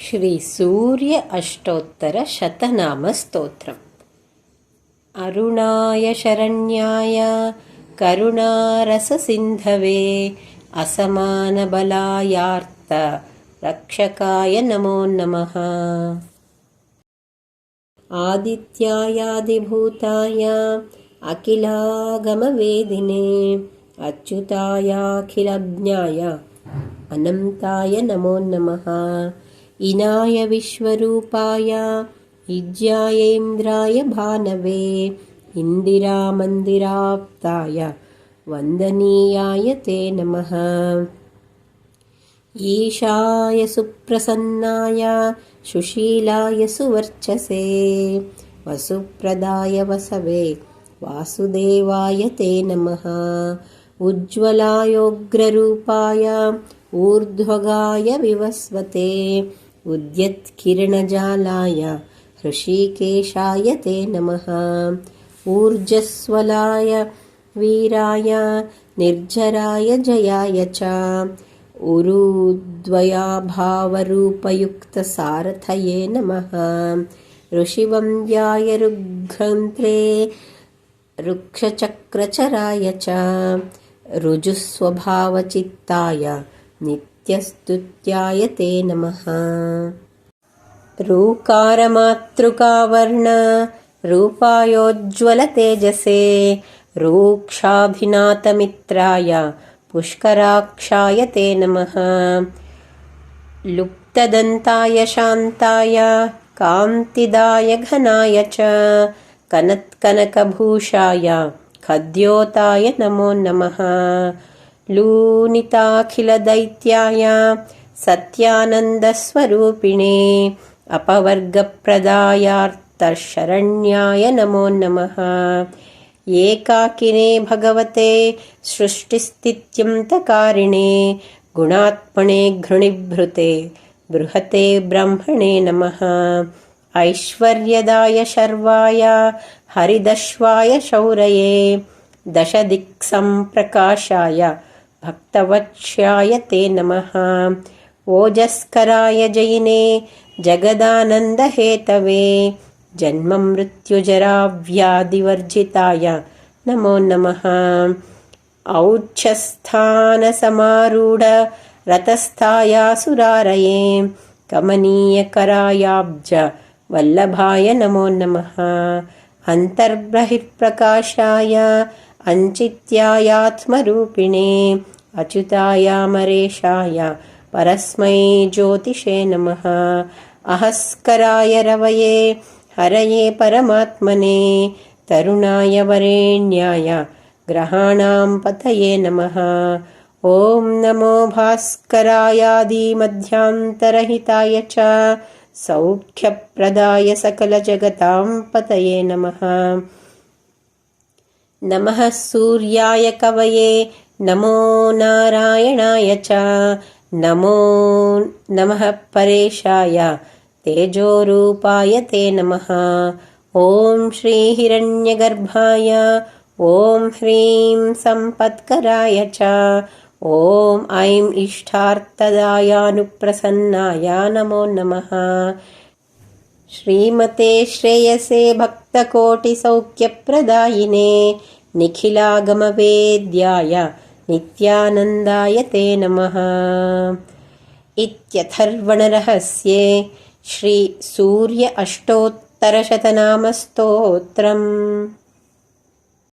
श्रीसूर्य अष्टोत्तरशतनामस्तोत्रम् अरुणाय शरण्याय करुणारससिन्धवे असमानबलायार्त रक्षकाय नमो नमः. आदित्यायादिभूताय अखिलागमवेदिने अच्युतायाखिलज्ञाय अनन्ताय नमो नमः इनाय विश्वरूपाय इज्यायेन्द्राय भानवे इन्दिरामन्दिराप्ताय वन्दनीयाय ते नमः ईशाय सुप्रसन्नाय सुशीलाय सुवर्चसे वसुप्रदाय वसवे वासुदेवाय ते नमः उज्ज्वलायोग्ररूपाय ऊर्ध्वगाय विवस्वते उद्यत्किरणजालाय हृषीकेशाय ते नमः ऊर्जस्वलाय वीराय निर्झराय जयाय च उरुद्वयाभावरूपयुक्तसारथये नमः ऋषिवन्द्याय रुघ्रन्त्रे रुक्षचक्रचराय च ऋजुस्वभावचित्ताय नित्यस्तुत्याय ते नमः। रूकारमातृकावर्ण रूपायोज्ज्वलतेजसे रूक्षाभिनातमित्राय पुष्कराक्षाय ते नमः। लुप्तदन्ताय शान्ताय कान्तिदाय घनाय च कनत्कनकभूषाय खद्योताय नमो नमः लूनिताखिलदैत्याय सत्यानन्दस्वरूपिणे अपवर्गप्रदायार्तशरण्याय नमो नमः। एकाकिने भगवते सृष्टिस्थित्यन्तकारिणे गुणात्मने घृणिभृते बृहते ब्रह्मणे नमः। ऐश्वर्यदाय शर्वाय हरिदश्वाय शौरये दशदिक्सम्प्रकाशाय भक्तवत्स्याय ते नमः ओजस्कराय जयिने जगदानन्दहेतवे जन्ममृत्युजराव्याधिवर्जिताय नमो नमः औच्छस्थानसमारूढ रतस्थायासुरारये कमनीयकरायाब्ज वल्लभाय नमो नमः अन्तर्बहिःप्रकाशाय अञ्चित्यायात्मरूपिणे अच्युतायामरेशाय परस्मै ज्योतिषे नमः। अहस्कराय रवये हरये परमात्मने तरुणाय वरेण्याय ग्रहाणां पतये नमः। ॐ नमो भास्करायादिमध्यान्तरहिताय च सौख्यप्रदाय सकलजगतां पतये नमः नमः सूर्याय कवये नमो नारायणाय च। नमो नमः परेशाय तेजोरूपाय ते नमः। ॐ श्रीहिरण्यगर्भाय ॐ ह्रीं सम्पत्कराय च। ॐ ऐं इष्टार्थदायानुप्रसन्नाय नमो नमः श्रीमते श्रेयसे भक्तकोटिसौख्यप्रदायिने निखिलागमवेद्याय नित्यानन्दाय ते नमः। इत्यथर्वणरहस्ये श्रीसूर्य अष्टोत्तरशतनामस्तोत्रम्